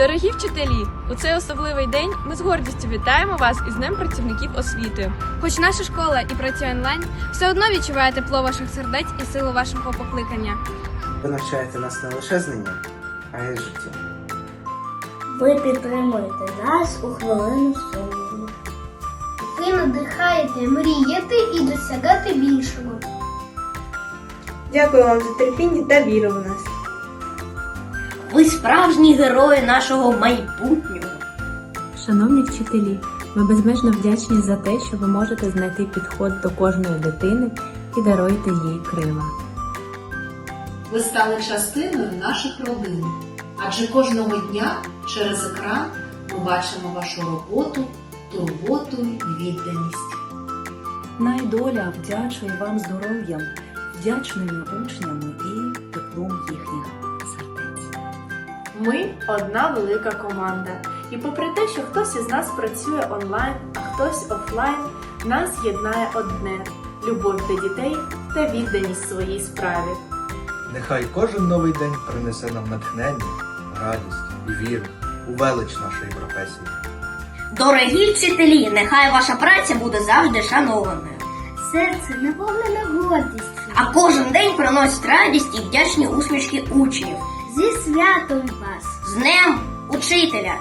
Дорогі вчителі, у цей особливий день ми з гордістю вітаємо вас із Днем працівників освіти. Хоч наша школа і працює онлайн, все одно відчуває тепло ваших сердець і силу вашого покликання. Ви навчаєте нас не лише знанням, а й життю. Ви підтримуєте нас у хвилину сумніву. Ви надихаєте мріяти і досягати більшого. Дякую вам за терпіння та віру в нас. Ви справжні герої нашого майбутнього. Шановні вчителі, ми безмежно вдячні за те, що ви можете знайти підход до кожної дитини і даруєте їй крила. Ви стали частиною наших родин, адже кожного дня через екран ми бачимо вашу роботу, турботу і відданість. Найдоля вдячує вам здоров'ям, вдячними учнями і теплом сердець. Ми одна велика команда. І попри те, що хтось із нас працює онлайн, а хтось офлайн, нас єднає одне любов до дітей та відданість своїй справі. Нехай кожен новий день принесе нам натхнення, радість і віру у велич нашої професії. Дорогі вчителі, нехай ваша праця буде завжди шанованою. Серце наповнене гордістю. А кожен день приносить радість і вдячні усмішки учнів. Святом вас! З Днем учителя!